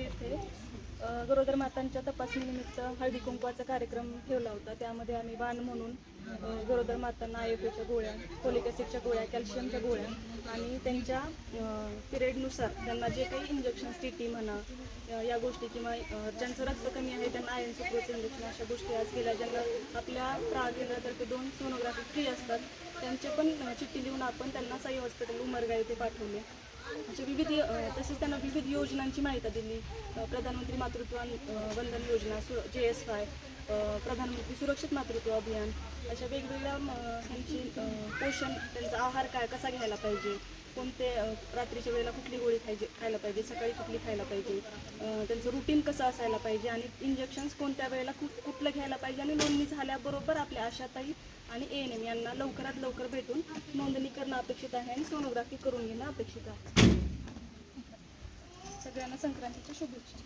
गौरी येथे गरोदर मातांच्या तपासणीनिमित्त हळदी कुंकवाचा कार्यक्रम ठेवला होता. त्यामध्ये आम्ही बाण म्हणून गरोदर मातांना आय गोळ्या फोलिक ॲसिडच्या गोळ्या कॅल्शियमच्या गोळ्या आणि त्यांच्या पिरियडनुसार त्यांना जे काही इंजेक्शन्स टी टी म्हणा या गोष्टी किंवा ज्यांचं रक्त कमी आहे त्यांना आयन सुक्रोचं इंजेक्शन अशा गोष्टी आज केल्या ज्यांना आपल्या प्रागेंद्रातर्फे दोन सोनोग्राफी फ्री असतात त्यांचे पण चिठ्ठी लिहून आपण त्यांना साई हॉस्पिटल उमरगा येथे पाठवले. अशा विविध तसेच त्यांना विविध योजनांची माहिती दिली. प्रधानमंत्री मातृत्व वंदन योजना सु जे एस वाय प्रधानमंत्री सुरक्षित मातृत्व अभियान अशा वेगवेगळ्या त्यांची पोषण त्यांचा आहार काय कसा घ्यायला पाहिजे कोणते रात्रीच्या वेळेला कुठली गोळी खायची खायला पाहिजे सकाळी कुठली खायला पाहिजे त्यांचं रुटीन कसं असायला पाहिजे आणि इंजेक्शन्स कोणत्या वेळेला कुठ कुठलं घ्यायला पाहिजे आणि नोंदणी झाल्याबरोबर आपल्या आशाताई आणि ए एन एम यांना लवकरात लवकर भेटून नोंदणी करणं अपेक्षित आहे आणि सोनोग्राफी करून घेणं अपेक्षित आहे. सगळ्यांना संक्रांतीच्या शुभेच्छा.